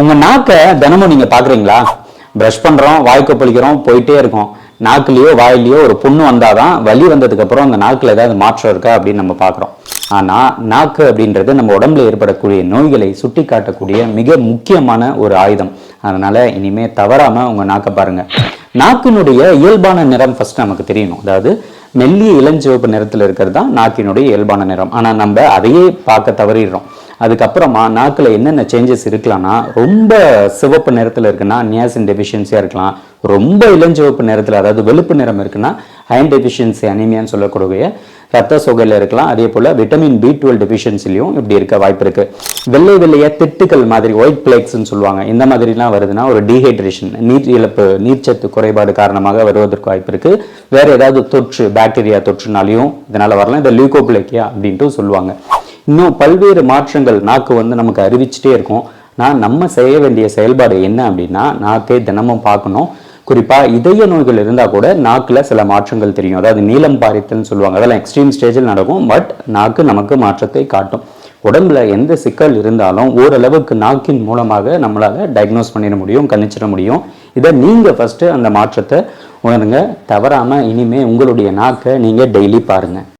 உங்க நாக்கை தினமும் நீங்க பாக்குறீங்களா ப்ரஷ் பண்றோம் வாய்க்கு பழிக்கிறோம் போயிட்டே இருக்கோம். நாக்குலயோ வாயிலையோ ஒரு புண்ணு வந்தாதான் வலி வந்ததுக்கு அப்புறம் அந்த நாக்குல ஏதாவது மாற்றம் இருக்கா அப்படின்னு நம்ம பாக்குறோம் ஆனா நாக்கு அப்படின்றது நம்ம உடம்புல ஏற்படக்கூடிய நோய்களை சுட்டி காட்டக்கூடிய மிக முக்கியமான ஒரு ஆயுதம். அதனால இனிமே தவறாம உங்க நாக்கை பாருங்க. நாக்கினுடைய இயல்பான நிறம் ஃபர்ஸ்ட் நமக்கு தெரியணும். அதாவது மெல்லிய இளஞ்சிவப்பு நிறத்தில் இருக்கிறது தான் நாக்கினுடைய இயல்பான நிறம். ஆனால் நம்ம அதையே பார்க்க தவறிடுறோம். அதுக்கப்புறமா நாக்கில் என்னென்ன சேஞ்சஸ் இருக்கலாம்னா ரொம்ப சிவப்பு நிறத்தில் இருக்குன்னா நியாசின் டெஃபிஷியன்சியா இருக்கலாம். ரொம்ப இளஞ்சிவப்பு நிறத்தில் அதாவது வெளுப்பு நிறம் இருக்குன்னா அயன் டெஃபிஷியன்சி அனிமியான்னு சொல்லக்கூடிய ரத்த சோகையில் இருக்கலாம். அதே போல் விட்டமின் பி டுவெல் டெஃபிஷியன்சிலையும் இப்படி இருக்க வாய்ப்பு இருக்குது வெள்ளை வெள்ளைய திட்டுக்கள் மாதிரி ஒயிட் பிளேக்ஸ்ன்னு சொல்லுவாங்க. இந்த மாதிரிலாம் வருதுன்னா ஒரு டீஹைட்ரேஷன் நீர் இழப்பு நீர்ச்சத்து குறைபாடு காரணமாக வருவதற்கு வாய்ப்பு இருக்குது வேறு ஏதாவது தொற்று பாக்டீரியா தொற்றுனாலையும் இதனால் வரலாம். இந்த லியூகோபிளேக்கியா அப்படின்ட்டு சொல்லுவாங்க. இன்னும் பல்வேறு மாற்றங்கள் நாக்கு வந்து நமக்கு அறிவிச்சிட்டே இருக்கும். நான் நம்ம செய்ய வேண்டிய செயல்பாடு என்ன அப்படின்னா நாக்கே தினமும் பார்க்கணும். குறிப்பாக இதய நோய்கள் இருந்தால் கூட நாக்கில் சில மாற்றங்கள் தெரியும். அதாவது நீளம் பாரித்தல்னு சொல்லுவாங்க. அதெல்லாம் எக்ஸ்ட்ரீம் ஸ்டேஜில் நடக்கும். பட் நாக்கு நமக்கு மாற்றத்தை காட்டும். உடம்புல எந்த சிக்கல் இருந்தாலும் ஓரளவுக்கு நாக்கின் மூலமாக நம்மளால் டயக்னோஸ் பண்ணிட முடியும் கணிச்சிட முடியும். இதை நீங்கள் ஃபஸ்ட்டு அந்த மாற்றத்தை உணருங்க. தவறாமல் இனிமே உங்களுடைய நாக்கை நீங்கள் டெய்லி பாருங்கள்